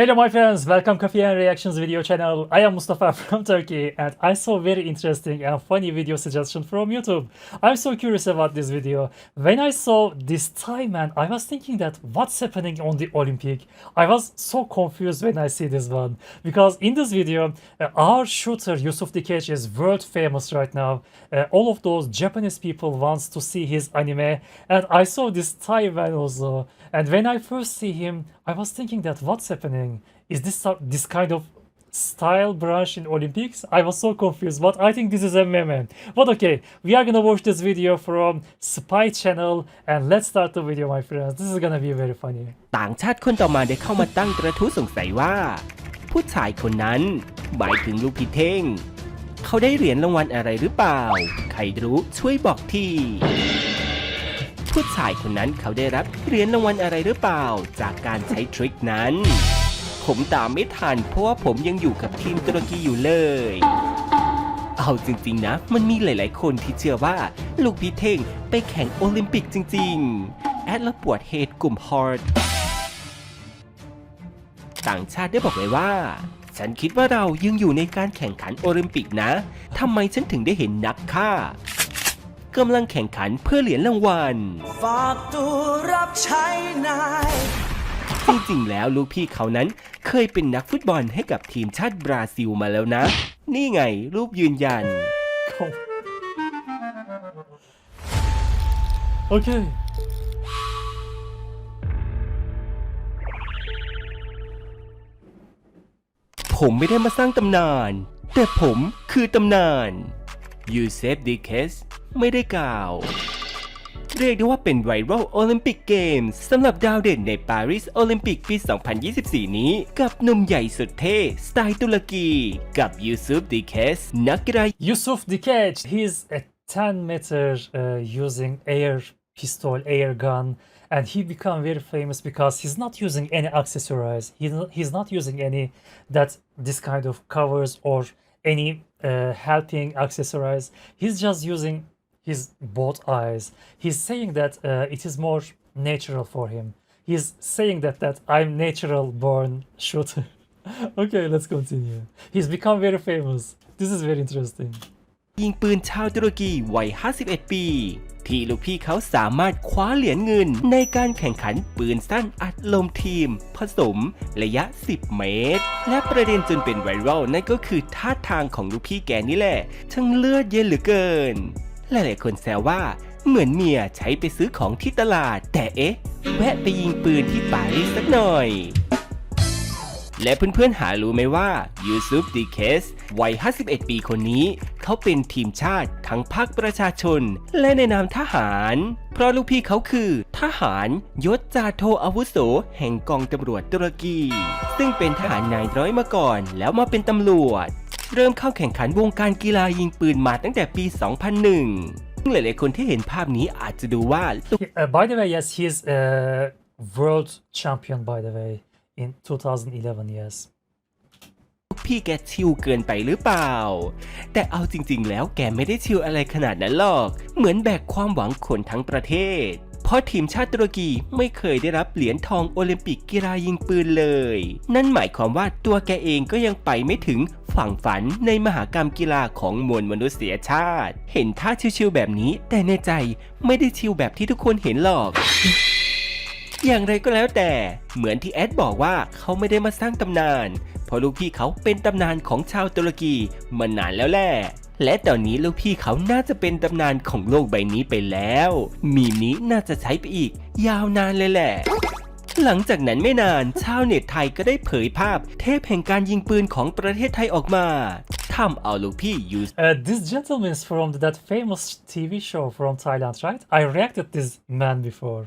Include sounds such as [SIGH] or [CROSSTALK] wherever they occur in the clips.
Hello my friends, welcome Coffee and Reactions video channel. I am Mustafa [LAUGHS] from Turkey and I saw very interesting and funny video suggestion from YouTube. I'm so curious about this video. When I saw this time man, I was thinking that what's happening on the Olympic? I was so confused when I see this one. Because in this video, uh, our shooter Yusuf Dikeç is world famous right now. Uh, all of those Japanese people wants to see his anime and I saw this Thai man also. And when I first see him, I was thinking that what's happening? Is this this kind of style branch in Olympics? I was so confused, but I think this is a meme. But okay, we are gonna watch this video from Spy Channel, and let's start the video, my friends. This is gonna be very funny. ต่างชาติคนต่อมาได้เข้ามาตั้งกระทู้สงสัยว่า ผู้ชายคนนั้นหมายถึงลูกพี่เท่ง เขาได้เหรียญรางวัลอะไรหรือเปล่า ใครรู้ช่วยบอกที ผู้ชายคนนั้นเขาได้รับเหรียญรางวัลอะไรหรือเปล่า จากการใช้ทริคนั้น ผมตามไม่ทันเพราะว่าผมยังอยู่กับทีมตุรกีอยู่เลยเอาจริงๆนะ มันมีหลายๆ คนที่เชื่อว่า ลูกพี่เท่งไปแข่งโอลิมปิกจริง ๆ แอดและปวดเฮดกลุ่มฮอร์ดต่างชาติได้บอกเลยว่า ฉันคิดว่าเรายังอยู่ในการแข่งขันโอลิมปิกนะทำไมฉันถึงได้เห็นนักฆ่า กำลังแข่งขันเพื่อเหรียญรางวัล ฝากตัวรับใช้นาย จริงๆ แล้วลูกพี่เขานั้นเคยเป็นนักฟุตบอลให้กับทีมชาติบราซิลมาแล้วนะ นี่ไงรูปยืนยัน Come. Okay. ผมไม่ได้มาสร้างตำนาน แต่ผมคือตำนานยูเซฟดิเคส ไม่ได้กล่าว เรียกได้ว่าเป็นไวรัลโอลิมปิกเกมส์สำหรับดาวเด่นในปารีสโอลิมปิกปี 2024 นี้ กับหนุ่มใหญ่สุดเท่สไตล์ตุรกี กับยูซุฟดิเคสนักกีฬา Yusuf Dikeç, he's a 10 meter uh, using air pistol, air gun, and he become very famous because he's not using any accessories. He's not, he's not using any that this kind of covers or any uh, helping accessories. He's just using his both eyes. He's saying that uh, it is more natural for him. He's saying that that I'm natural born shooter. okay, let's continue. He's become very famous. This is very interesting. ยิงปืนชาวตุรกีวัย 51 ปี ที่ลูกพี่เขาสามารถคว้าเหรียญเงินในการแข่งขันปืนสั้นอัดลมทีม ผสมระยะ 10 เมตร และประเด็นจนเป็นไวรัลนั่นก็คือท่าทางของลูกพี่แกนี่แหละช่างเลือดเย็นเหลือเกิน หลายๆคนแซวว่า เหมือนเมียใช้ไปซื้อของที่ตลาด แต่เอ๊ะ แวะไปยิงปืนที่ปารีสสักหน่อย และเพื่อนๆหารู้ไหมว่ายูซุฟดีเคสวัย 51 ปีคนนี้ เขาเป็นทีมชาติทั้งภาคประชาชน และในนามทหาร เพราะลูกพี่เขาคือ ทหารยศจ่าโทอาวุโส แห่งกองตำรวจตุรกี ซึ่งเป็นทหารนายร้อยมาก่อนแล้วมาเป็นตำรวจ เริ่มเข้าแข่งขันวงการกีฬายิงปืนมาตั้งแต่ปี 2001ซึ่งหลายๆคนที่เห็นภาพนี้อาจจะดูว่า Uh, by the way, yes, he's a world champion. By the way, in 2011, yes. พี่แกชิลเกินไปหรือเปล่า แต่เอาจริง ๆ แล้วแกไม่ได้ชิลอะไรขนาดนั้นหรอก เหมือนแบกความหวังคนทั้งประเทศ เพราะทีมชาติตุรกีไม่เคยได้รับเหรียญทองโอลิมปิกกีฬายิงปืนเลย นั่นหมายความว่าตัวแกเองก็ยังไปไม่ถึง ฝั่งฝันในมหากรรมกีฬาของมวลมนุษยชาติ เห็นท่าชิวๆแบบนี้ แต่ในใจไม่ได้ชิลแบบที่ทุกคนเห็นหรอก อย่างไรก็แล้วแต่เหมือนที่แอดบอกว่าเขาไม่ได้มาสร้างตำนาน เพราะลูกพี่เขาเป็นตำนานของชาวตุรกีมานานแล้วแหละและตอนนี้ลูกพี่เขาน่าจะเป็นตำนานของโลกใบนี้ไปแล้ว มีมนี้น่าจะใช้ไปอีก ยาวนานเลยแหละ หลังจากนั้นไม่นาน ชาวเน็ตไทยก็ได้เผยภาพ เทพแห่งการยิงปืนของประเทศไทยออกมาทำเอาลูกพี่ยู Uh, this gentleman is from that famous TV show from Thailand, right? I reacted this man before.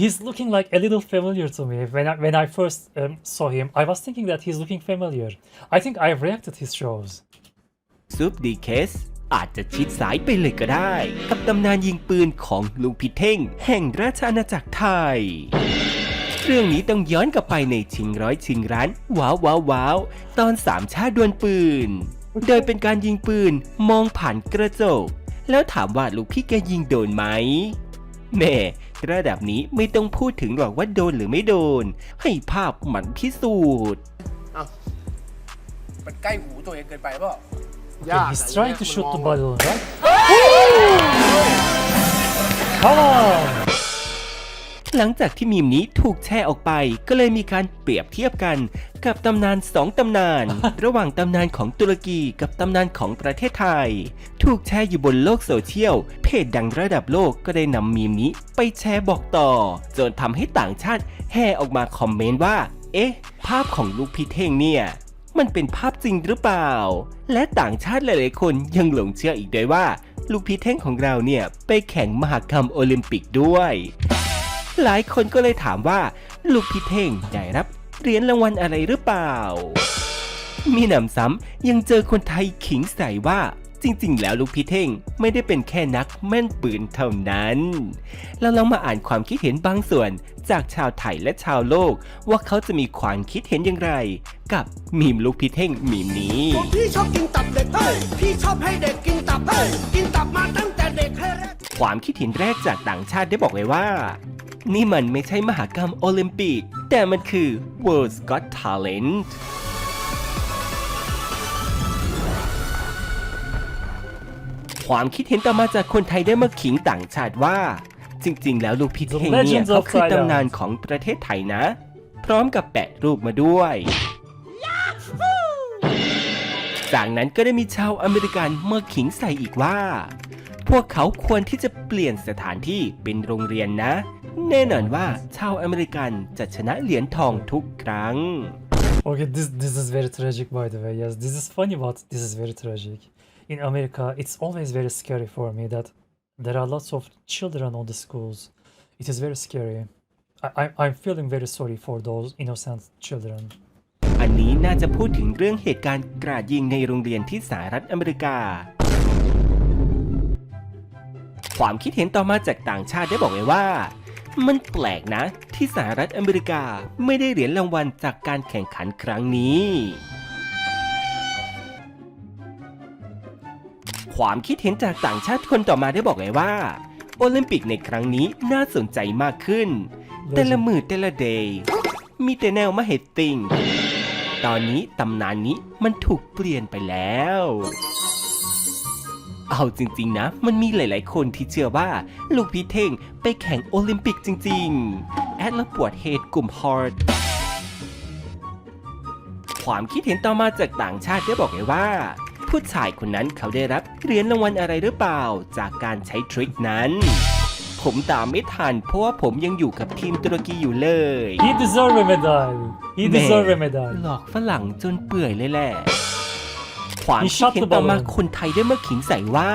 He's looking like a little familiar to me. When I, when I first um, saw him, I was thinking that he's looking familiar. I think I reacted his shows. ซุปดีเคสอาจจะชิดสายไปเลยก็ได้ กับตำนานยิงปืนของลุงพิเท่ง แห่งราชอาณาจักรไทย เรื่องนี้ต้องย้อนกลับไปในชิงร้อยชิงร้าน ว้าวว้าวว้าวตอนสามชาติดวลปืน โดยเป็นการยิงปืนมองผ่านกระจก แล้วถามว่าลูกพี่แกยิงโดนไหมแหม่ระดับนี้ไม่ต้องพูดถึงหรอกว่าโดนหรือไม่โดน ให้ภาพมันพิสูจน์มันใกล้หูตัวเองเกินไปเปล่า Okay, he's trying to shoot the bottle, right? Come on! หลังจากที่มีมนี้ถูกแชร์ออกไป ก็เลยมีการเปรียบเทียบกัน กับตำนานสองตำนาน ระหว่างตำนานของตุรกีกับตำนานของประเทศไทย ถูกแชร์อยู่บนโลกโซเชียล เพจดังระดับโลกก็ได้นำมีมนี้ไปแชร์บอกต่อ จนทำให้ต่างชาติแห่ออกมาคอมเมนต์ว่า เอ๊ะ ภาพของลูกพี่เท่งเนี่ยมันเป็นภาพจริงหรือเปล่า และต่างชาติหลายๆคนยังหลงเชื่ออีกด้วยว่า ลูกพี่เท่งของเราเนี่ย ไปแข่งมหกรรมโอลิมปิกด้วย หลายคนก็เลยถามว่า ลูกพี่เท่งได้รับเหรียญรางวัลอะไรหรือเปล่า มีหนำซ้ำยังเจอคนไทยขิงใส่ว่าจริงๆ แล้วลูกพี่เท่งไม่ได้เป็นแค่นักแม่นปืนเท่านั้น เราลองมาอ่านความคิดเห็นบางส่วนจากชาวไทยและชาวโลก ว่าเขาจะมีความคิดเห็นอย่างไร กับมีมลูกพี่เท่งมีมนี้ พี่ชอบกินตับเด็กเฮ้ยพี่ชอบให้เด็กกินตับเฮ้ยกินตับมาตั้งแต่เด็กให้แรกความคิดเห็นแรกจากต่างชาติได้บอกเลยว่า นี่มันไม่ใช่มหากรรมโอลิมปิก แต่มันคือ World's Got Talent ความคิดเห็นต่อมาจากคนไทยได้มาขิงต่างชาติว่า จริง ๆ แล้วลูกพี่เท่งเนี่ย Legends เขา of คือ Thailand ตำนานของประเทศไทยนะ พร้อมกับแปะรูปมาด้วย จากนั้นก็ได้มีชาวอเมริกันมาขิงใส่อีกว่า พวกเขาควรที่จะเปลี่ยนสถานที่เป็นโรงเรียนนะ แน่นอนว่าชาวอเมริกันจะชนะเหรียญทองทุกครั้ง Okay, this this is very tragic, by the way. Yes, this is funny, but this is very tragic. In America, it's always very scary for me that there are lots of children on the schools. It is very scary. I, I I'm feeling very sorry for those innocent children. อันนี้น่าจะพูดถึงเรื่องเหตุการณ์กราดยิงในโรงเรียนที่สหรัฐอเมริกา ความคิดเห็นต่อมาจากต่างชาติได้บอกไว้ว่า มันแปลกนะ ที่สหรัฐอเมริกาไม่ได้เหรียญรางวัลจากการแข่งขันครั้งนี้ ความคิดเห็นจากต่างชาติคนต่อมาได้บอกเลยว่า โอลิมปิกในครั้งนี้น่าสนใจมากขึ้น แต่ละมือแต่ละเดย์มีแต่แนวมาเหตุติงตอนนี้ตำนานนี้มันถูกเปลี่ยนไปแล้ว เอาจริงๆนะ มันมีหลายๆคนที่เชื่อว่า ลูกพี่เท่งไปแข่งโอลิมปิกจริง ๆ แอดและปวดเหตุกลุ่มฮอร์ดความคิดเห็นต่อมาจากต่างชาติได้บอกเลยว่า ผู้ชายคนนั้นเขาได้รับเหรียญรางวัลอะไรหรือเปล่า จากการใช้ทริคนั้น ผมตามไม่ทันเพราะว่าผมยังอยู่กับทีมตุรกีอยู่เลย He deserve a medal. He แหม่ deserve a medal. หลอกฝรั่งจนเปื่อยเลยแหละ ความ He คิด shot เห็น the ต่อมา balloon คนไทยได้มาขิงใส่ว่า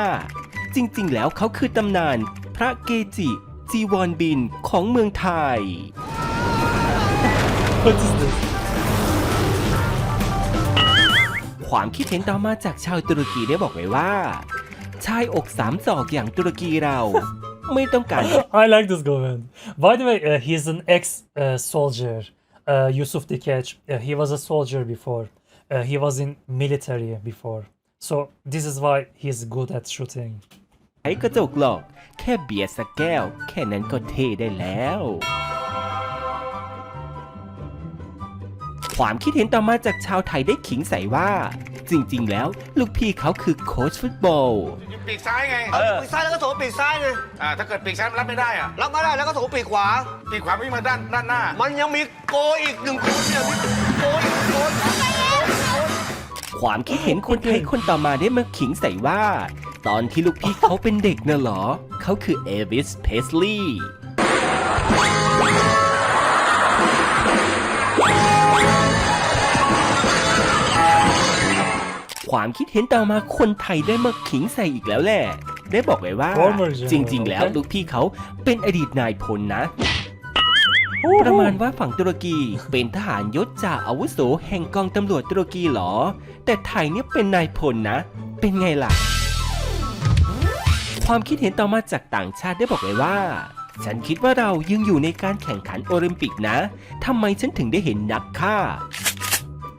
จริง ๆ แล้วเขาคือตำนาน พระเกจิ จีวรบินของเมืองไทย What is this? ความคิดเห็นต่อมาจากชาวตุรกีได้บอกไว้ว่า ชายอกสามศอกอย่างตุรกีเราไม่ต้องการ I like this guy, man. By the way, uh, he's an ex uh, soldier. Uh, Yusuf Dikech. Uh, he was a soldier before. Uh, he was in military before. So this is why he's good at shooting. ใช้กระจกหลอก แค่เบียร์สักแก้ว แค่นั้นก็เท่ได้แล้ว ความคิดเห็นต่อมาจากชาวไทยได้ขิงใส่ว่า จริงๆ แล้วลูกพี่เขาคือโค้ชฟุตบอลอยู่ปีกซ้ายไง เอาปีกซ้ายแล้วก็โถปีกซ้ายไงอ่าถ้าเกิดปีกซ้ายมันรับไม่ได้อะ รับมาได้แล้วก็โถปีกขวา ปีกขวาวิ่งมาด้านด้านหน้า มันยังมีโกอีกหนึ่งคนเนี่ยมีโกอีกหนึ่งคน ความคิดเห็นคนไทยคนต่อมาได้มาขิงใส่ว่า ตอนที่ลูกพี่เขาเป็นเด็กน่ะเหรอ เขาคือเอวิสเพสลีย์ความคิดเห็นต่อมาคนไทยได้มาขิงใส่อีกแล้วแหละ ได้บอกเลยว่า Former general จริง ๆ แล้ว okay ลูกพี่เขาเป็นอดีตนายพลนะ ประมาณว่าฝั่งตุรกีเป็นทหารยศจ่าอาวุโสแห่งกองตำรวจตุรกีเหรอ แต่ไทยเนี่ยเป็นนายพลนะ เป็นไงล่ะ ความคิดเห็นต่อมาจากต่างชาติได้บอกเลยว่า ฉันคิดว่าเรายังอยู่ในการแข่งขันโอลิมปิกนะทำไมฉันถึงได้เห็นนักฆ่า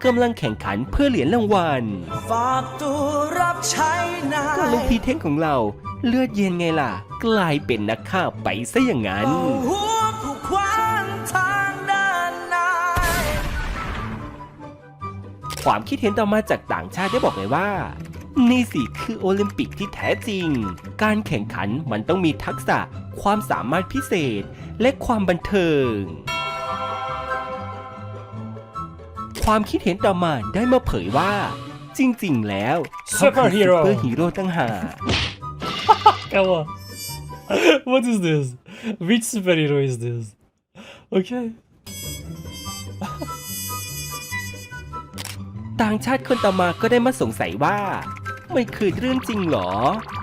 กำลังแข่งขันเพื่อเหรียญรางวัลฝากตัวรับใช้นาก็ลูกยพี่เท่งของเรา เลือดเย็นไงล่ะ กลายเป็นนักฆ่าไปซะอย่างนั้น ความคิดเห็นต่อมาจากต่างชาติได้บอกเลยว่า นี่สิคือโอลิมปิกที่แท้จริง การแข่งขันมันต้องมีทักษะ ความสามารถพิเศษ และความบันเทิง ความคิดเห็นต่อมาได้มาเผยว่า จริงๆ แล้วเขาคือ Superhero ซูเปอร์ฮีโร่ตั้งหาก Come on. what is this? Which superhero is this? Okay. ต่างชาติคนต่อมาก็ได้มาสงสัยว่า มันคือเรื่องจริงเหรอ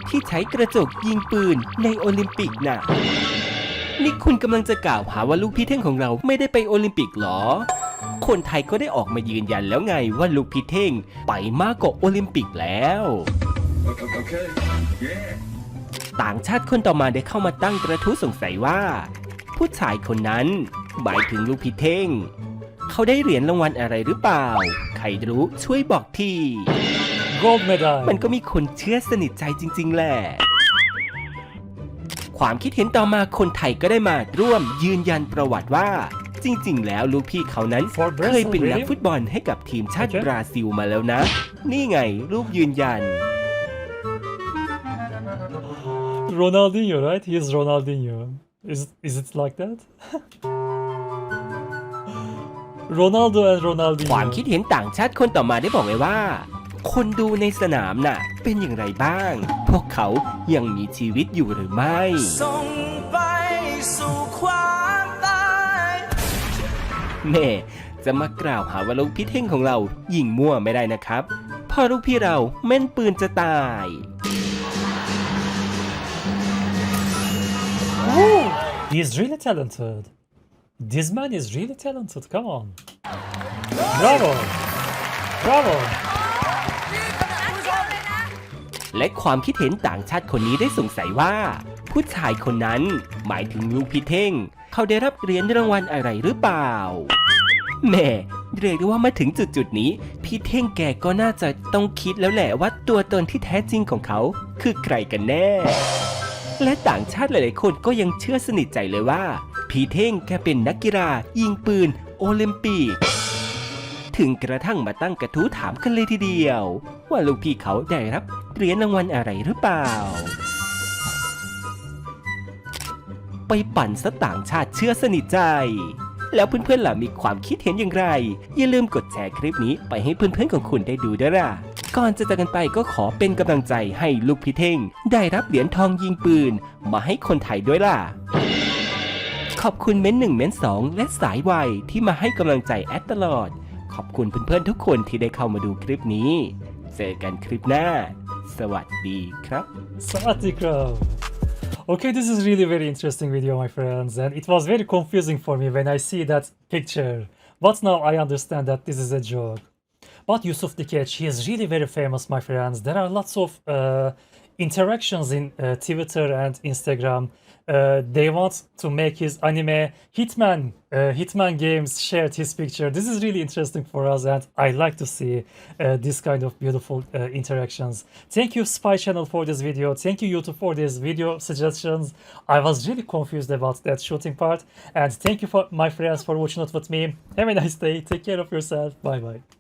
ที่ใช้กระจกยิงปืนในโอลิมปิกน่ะนี่คุณกำลังจะกล่าวหาว่าลูกพี่เท่งของเราไม่ได้ไปโอลิมปิกเหรอ คนไทยก็ได้ออกมายืนยันแล้วไงว่าลูกพี่เท่งไปมากกว่าโอลิมปิกแล้ว Okay. Yeah. ต่างชาติคนต่อมาได้เข้ามาตั้งกระทู้สงสัยว่า ผู้ชายคนนั้นหมายถึงลูกพี่เท่ง เขาได้เหรียญรางวัลอะไรหรือเปล่า ใครรู้ช่วยบอกที Gold medal. มันก็มีคนเชื่อสนิทใจจริง ๆ แหละ ความคิดเห็นต่อมาคนไทยก็ได้มาร่วมยืนยันประวัติว่า จริง ๆ แล้วลูกพี่เขานั้น For เคยเป็น Brazil, นัก really? ฟุตบอลให้กับทีมชาติ Okay. บราซิลมาแล้วนะ นี่ไงรูปยืนยัน Ronaldinho, right? He is Ronaldinho. Is is it like that? Ronaldo and ความ Ronaldinho. คิดเห็นต่างชาติคนต่อมาได้บอกเลยว่า คนดูในสนามน่ะ เป็นอย่างไรบ้าง พวกเขายังมีชีวิตอยู่หรือไม่ ส่งไปสู่ความตายแม่จะมากล่าวหาว่าลูกพี่เท่งของเรายิงมั่วไม่ได้นะครับเพราะลูกพี่เราแม่นปืนจะตาย He is really talented. This man is really talented. Come on. Bravo. Bravo. และความคิดเห็นต่างชาติคนนี้ได้สงสัยว่า ผู้ชายคนนั้นหมายถึงลูกพี่เท่ง เขาได้รับเหรียญรางวัลอะไรหรือเปล่าแหม่เรียกได้ว่ามาถึงจุดๆนี้ พี่เท่งแกก็น่าจะต้องคิดแล้วแหละว่าตัวตนที่แท้จริงของเขา คือใครกันแน่ และต่างชาติหลายๆคนก็ยังเชื่อสนิทใจเลยว่า พี่เท่งแกเป็นนักกีฬา ยิงปืน โอลิมปิก ถึงกระทั่งมาตั้งกระทู้ถามกันเลยทีเดียว ว่าลูกพี่เขาได้รับเหรียญรางวัลอะไรหรือเปล่า ไปปั่นซะต่างชาติเชื่อสนิทใจ แล้วเพื่อนๆล่ะมีความคิดเห็นอย่างไร อย่าลืมกดแชร์คลิปนี้ไปให้เพื่อนๆของคุณได้ดูด้วยล่ะก่อนจะจากกันไปก็ขอเป็นกำลังใจให้ลูกพี่เท่ง ได้รับเหรียญทองยิงปืน มาให้คนไทยด้วยล่ะ ขอบคุณเม้นหนึ่งเม้นสองและสายไวที่มาให้กำลังใจแอดตลอด ขอบคุณเพื่อนๆทุกคนที่ได้เข้ามาดูคลิปนี้ เจอกันคลิปหน้า สวัสดีครับ Satikram. Okay, this is really very interesting video, my friends, and it was very confusing for me when I see that picture. But now I understand that this is a joke. But Yusuf Dikeç, he is really very famous, my friends. There are lots of uh, interactions in uh, Twitter and Instagram. Uh, they want to make his anime Hitman uh, Hitman games shared his picture. This is really interesting for us, and I like to see uh, this kind of beautiful uh, interactions. Thank you, Spy Channel, for this video. Thank you, YouTube, for these video suggestions. I was really confused about that shooting part, and thank you for my friends for watching it with me. Have a nice day. Take care of yourself. Bye bye.